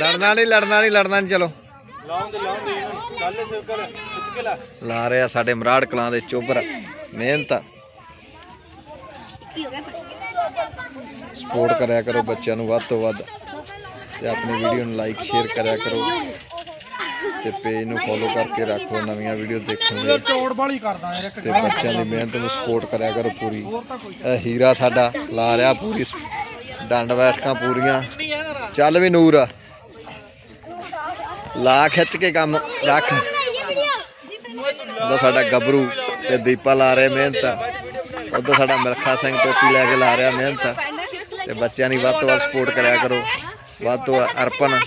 ਲੜਨਾ ਨਹੀਂ ਲੜਨਾ ਨਹੀਂ ਲੜਨਾ ਨਹੀਂ ਚਲੋ। ਕੱਲ ਖਿੱਚ ਲਾ। ਲਾ ਰਹੇ ਆ ਸਾਡੇ ਮਰਾੜ ਕਲਾਂ ਦੇ ਚੋਬਰ। ਮਿਹਨਤ। ਸਪੋਰਟ ਕਰਿਆ ਕਰੋ ਬੱਚਿਆਂ ਨੂੰ ਵੱਧ ਤੋਂ ਵੱਧ। ਤੇ ਆਪਣੀ ਵੀਡੀਓ ਨੂੰ ਲਾਈਕ ਸ਼ੇਅਰ ਕਰਿਆ ਕਰੋ। ਤੇ ਪੇਜ ਨੂੰ ਫੋਲੋ ਕਰਕੇ ਰੱਖੋ। ਨਵੀਆਂ ਵੀਡੀਓ ਦੇਖਣ ਲਈ ਚੌੜ ਬਾਲੀ ਕਰਦਾ ਯਾਰ ਇੱਕ ਤੇ ਬੱਚਿਆਂ ਦੀ ਮਿਹਨਤ ਨੂੰ ਸਪੋਰਟ ਕਰਿਆ ਕਰੋ ਪੂਰੀ। ਇਹ ਹੀਰਾ ਸਾਡਾ ਲਾ ਰਿਹਾ ਪੂਰੀ। ਡੰਡ ਬੈਠਕਾਂ ਪੂਰੀਆਂ। ਚੱਲ ਵੀ ਨੂਰ। ਲਾ ਖਿੱਚ ਕੇ ਕੰਮ ਰੱਖ। ਉਧਰ ਸਾਡਾ ਗੱਭਰੂ ਤੇ ਦੀਪਾ ਲਾ ਰਹੇ ਮਿਹਨਤ। ਉਧਰ ਸਾਡਾ ਮਿਲਖਾ ਸਿੰਘ ਟੋਪੀ ਲੈ ਕੇ ਲਾ ਰਿਹਾ ਮਿਹਨਤ। ਤੇ ਬੱਚਿਆਂ ਦੀ ਵੱਧ ਤੋਂ ਵੱਧ ਸਪੋਰਟ ਕਰਿਆ ਕਰੋ। ਵੱਧ ਤੋਂ ਅਰਪਣ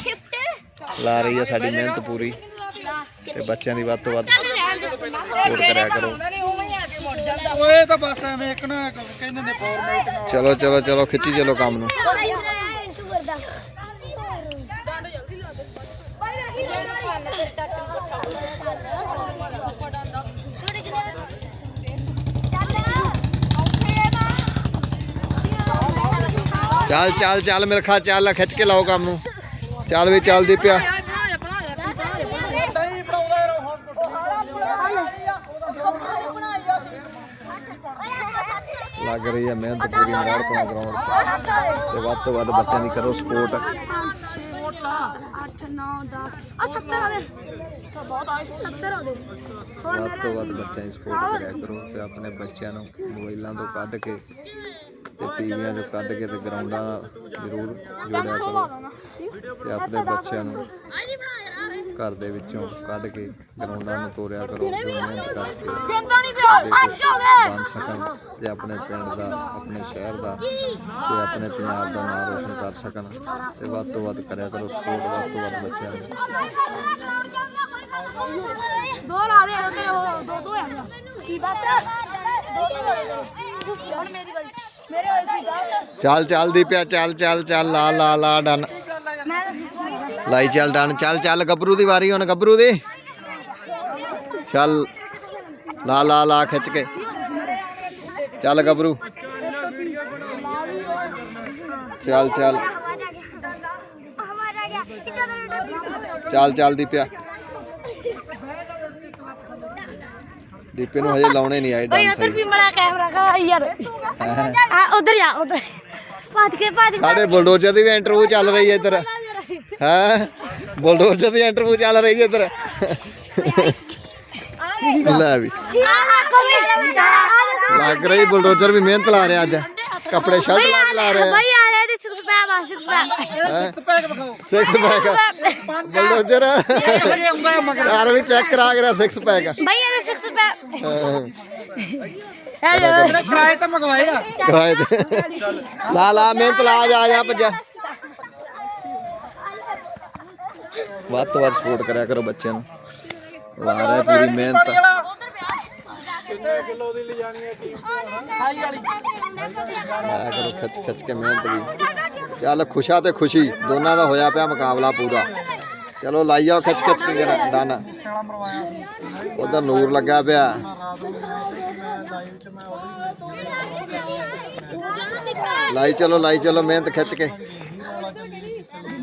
ਲਾ ਰਹੀ ਹੈ ਸਾਡੀ ਮਿਹਨਤ ਪੂਰੀ। ਤੇ ਬੱਚਿਆਂ ਦੀ ਵੱਧ ਤੋਂ ਵੱਧ ਸਪੋਰਟ ਕਰਿਆ ਕਰੋ। ਓਏ ਤਾਂ ਬਸ ਐਵੇਂ ਇੱਕ ਨਾ ਕਹਿੰਦੇ ਨੇ ਫਾਰਮੈਟ ਨਾਲ। ਚਲੋ ਚਲੋ ਚਲੋ ਖਿੱਚੀ ਚਲੋ ਕੰਮ ਨੂੰ। ਚੱਲ ਚੱਲ ਚੱਲ ਮਿਲਖਾ ਚੱਲ, ਖਿੱਚ ਕੇ ਲਾਓ ਕੰਮ ਨੂੰ। ਚੱਲ ਵੀ ਚੱਲਦੀ ਪਿਆ ਲੱਗ ਰਹੀ ਹੈ ਮਿਹਨਤ ਪੂਰੀ ਮਰਾੜ ਕੋਲ ਗਰਾਊਂਡ 'ਚ ਤੇ ਵੱਧ ਤੋਂ ਵੱਧ ਬੱਚਿਆਂ ਦੀ ਕਰੋ ਸਪੋਰਟ। 8 9 10 ਆ 70 ਆ ਦੇ ਬਹੁਤ ਆ 70 ਆ ਦੇ ਹੋਰ ਵੱਧ ਤੋਂ ਵੱਧ ਬੱਚਿਆਂ ਦੀ ਸਪੋਰਟ ਕਰਿਆ ਕਰੋ ਤੇ ਆਪਣੇ ਬੱਚਿਆਂ ਨੂੰ ਮੋਬਾਈਲਾਂ ਤੋਂ ਕੱਢ ਕੇ ਤੇ ਟੀਵੀਆਂ 'ਚੋਂ ਕੱਢ ਕੇ ਤੇ ਗਰਾਊਂਡਾਂ ਨਾਲ ਜ਼ਰੂਰ ਜੋੜਿਆ ਕਰੋ। ਤੇ ਆਪਣੇ ਬੱਚਿਆਂ ਨੂੰ ਘਰ ਦੇ ਵਿੱਚੋਂ ਕੱਢ ਕੇ ਗਰਾਊਂਡਾਂ ਨੂੰ ਤੋਰਿਆ ਕਰੋ ਜੋ ਮਿਹਨਤ ਕਰਕੇ ਬਣ ਸਕਣ ਤੇ ਆਪਣੇ ਪਿੰਡ ਦਾ ਆਪਣੇ ਸ਼ਹਿਰ ਦਾ ਤੇ ਆਪਣੇ ਪੰਜਾਬ ਦਾ ਨਾਮ ਰੋਸ਼ਨ ਕਰ ਸਕਣ ਤੇ ਵੱਧ ਤੋਂ ਵੱਧ ਕਰਿਆ ਕਰੋ ਸਪੋਰਟ ਵੱਧ ਤੋਂ ਵੱਧ ਬੱਚਿਆਂ ਨੂੰ। ਦੋ ਲਾ ਦੇ ਉਹ 200 ਹੋ ਗਿਆ। ਕੀ ਬਸ? 200 ਹੋ ਗਿਆ। ਹੁਣ ਮੇਰੀ ਵਾਰੀ ਮੇਰੇ ਹੋਏ ਸੀ 10 ਚੱਲ ਚੱਲਦੀ ਪਿਆ ਚੱਲ ਚੱਲ ਚੱਲ ਲਾ ਲਾ ਲਾ ਡਨ। ਮੈਂ ਲਾਈ ਚੱਲ ਡਨ। ਚੱਲ ਚੱਲ ਗੱਭਰੂ ਦੀ ਵਾਰੀ ਹੁਣ ਗੱਭਰੂ ਦੀ। ਚੱਲ ਲਾ ਲਾ ਲਾ ਖਿੱਚ ਕੇ। ਚੱਲ ਗੱਭਰੂ। ਚੱਲ ਚੱਲ। ਚੱਲ ਚੱਲਦੀ ਪਿਆ ਦੀਪੇ ਨੂੰ ਹਜੇ ਲਾਉਣੇ ਨਹੀਂ ਆਏ ਓਏ ਡਨ ਉਧਰ ਵੀ ਮੜਾ ਕੈਮਰਾ ਕਾ ਯਾਰ। ਆ ਉਧਰ ਜਾ ਉਧਰ। ਭੱਜ ਕੇ ਭੱਜ ਕੇ। ਸਾਡੇ ਬੁਲਡੋਜ਼ਰ ਦੀ ਵੀ ਇੰਟਰਵਿਊ ਚੱਲ ਰਹੀ ਹੈ ਇੱਧਰ। ਹੈ। ਬੁਲਡੋਜ਼ਰ ਦੀ ਇੰਟਰਵਿਊ ਚੱਲ ਰਹੀ ਹੈ ਇੱਧਰ। ਲੈ ਵੀ। ਆਹ ਕੋਈ ਲੱਗ ਰਹੀ ਬੁਲਡੋਜ਼ਰ ਵੀ ਮਿਹਨਤ ਲਾ ਰਿਹਾ ਅੱਜ। ਕੱਪੜੇ ਸ਼ਰਟ ਲਾ ਕੇ ਲਾ ਰਿਹਾ। ਭਾਈ ਆ ਲੈ ਤੇ 6 ਪੈਪ ਆ 6 ਪੈਪ ਪੈਕ ਵਿਖਾਓ। Six pack bulldozer. ਹਜੇ ਆਉਂਦਾ ਮਗਰ। ਯਾਰ ਵੀ ਚੈੱਕ ਕਰਾ ਕੇ ਰਿਹਾ ਸਿਕਸ ਪੈਕ ਭਾਈ ਇਹਦੇ 6 ਪੈਪ ਕਿਰਾਏ ਤਾਂ ਮੰਗਵਾਏ ਆ। ਕਿਰਾਏ ਤੇ। ਲਾ ਲਾ ਮਿਹਨਤ ਲਾ ਜਾ ਜਾ ਭੱਜਾ। ਵੱਧ ਤੋਂ ਵੱਧ ਸਪੋਰਟ ਕਰਿਆ ਕਰੋ ਬੱਚਿਆਂ ਨੂੰ। ਲਾ ਰਿਹਾ ਪੂਰੀ ਮਿਹਨਤ। ਕਿੰਨੇ ਕਿਲੋ ਦੀ ਲੈ ਜਾਣੀ ਹੈ ਟੀਮ ਹਾਈ ਵਾਲੀ। ਲਾਇਆ ਕਰੋ ਖਿੱਚ ਖਿੱਚ ਕੇ ਮਿਹਨਤ ਵੀ। ਚੱਲ ਖੁਸ਼ਾ ਤੇ ਖੁਸ਼ੀ ਦੋਨਾਂ ਦਾ ਹੋਇਆ ਪਿਆ ਮੁਕਾਬਲਾ ਪੂਰਾ। ਚਲੋ ਲਾਈ ਜਾਓ ਖਿੱਚ ਖਿੱਚ ਕੇ ਜਰਾ ਡਨ। ਉਧਰ ਨੂਰ ਲੱਗਾ ਪਿਆ। ਉਹਦੀ ਲਾਈ ਚਲੋ ਲਾਈ ਚਲੋ ਮਿਹਨਤ ਖਿੱਚ ਕੇ।